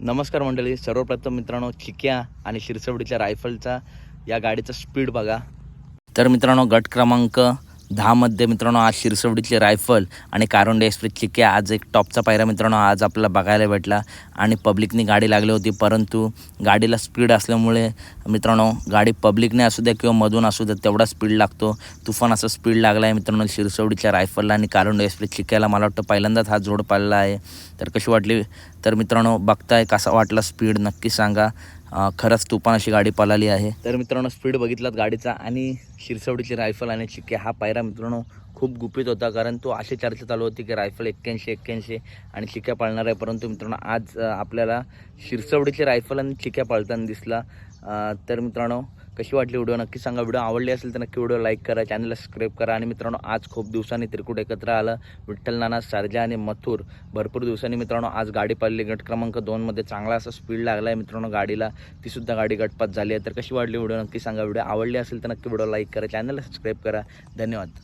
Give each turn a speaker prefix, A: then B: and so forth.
A: नमस्कार मंडळी. सर्वप्रथम मित्रांनो चिक्या आणि शिरसवडीच्या रायफलचा या गाडीचा स्पीड बघा. तर मित्रांनो गट क्रमांक दहामध्ये मित्रांनो आज शिरसवडीची रायफल आणि कारुंडे एक्सप्रेस चिक्के आज एक टॉपचा पायरा मित्रांनो आज आपल्याला बघायला भेटला. आणि पब्लिकनी गाडी लागली होती परंतु गाडीला स्पीड असल्यामुळे मित्रांनो गाडी पब्लिकने असू द्या किंवा मधून असू द्या तेवढा स्पीड लागतो. तुफान असा स्पीड लागला आहे मित्रांनो शिरसवडीच्या रायफलला आणि कारुंडे एक्सप्रेस चिक्याला मला वाटतं पहिल्यांदाच हा जोड पाहिला आहे. तर कशी वाटली? तर मित्रांनो बघताय कसा वाटला स्पीड नक्की सांगा. खरंच तुफान अशी गाडी पळाली आहे. तर मित्रांनो स्पीड बघितलात गाडीचा आणि शिरसवडीची रायफल आणि चिक्के हा पायरा मित्रांनो खूप गुपित होता कारण तो अशी चर्चा चालू होती की रायफल एक्क्याऐंशी एक्क्याऐंशी आणि चिक्या पाळणार आहे. परंतु मित्रांनो आज आपल्याला शिरसवडीची रायफल आणि चिक्या पाळताना दिसला. तर मित्रांनो कशी वाटली व्हिडिओ? नक्की सांगा. व्हिडिओ आवडली असेल तर नक्की व्हिडिओ लाईक करा चॅनलला सबस्क्राईब करा. आणि मित्रांनो आज खूप दिवसांनी त्रिकुट एकत्र आलं. विठ्ठल नाना सरजा आणि मथुर. भरपूर दिवसांनी मित्रांनो आज गाडी पाळली गट क्रमांक दोनमध्ये चांगला असा स्पीड लागला आहे मित्रांनो गाडीला. ती सुद्धा गाडी गटपात झाली आहे. तर कशी वाटली व्हिडिओ? नक्की सांगा. व्हिडिओ आवडली असेल तर नक्की व्हिडिओ लाईक करा. चॅनलला सबस्क्राईब करा. धन्यवाद.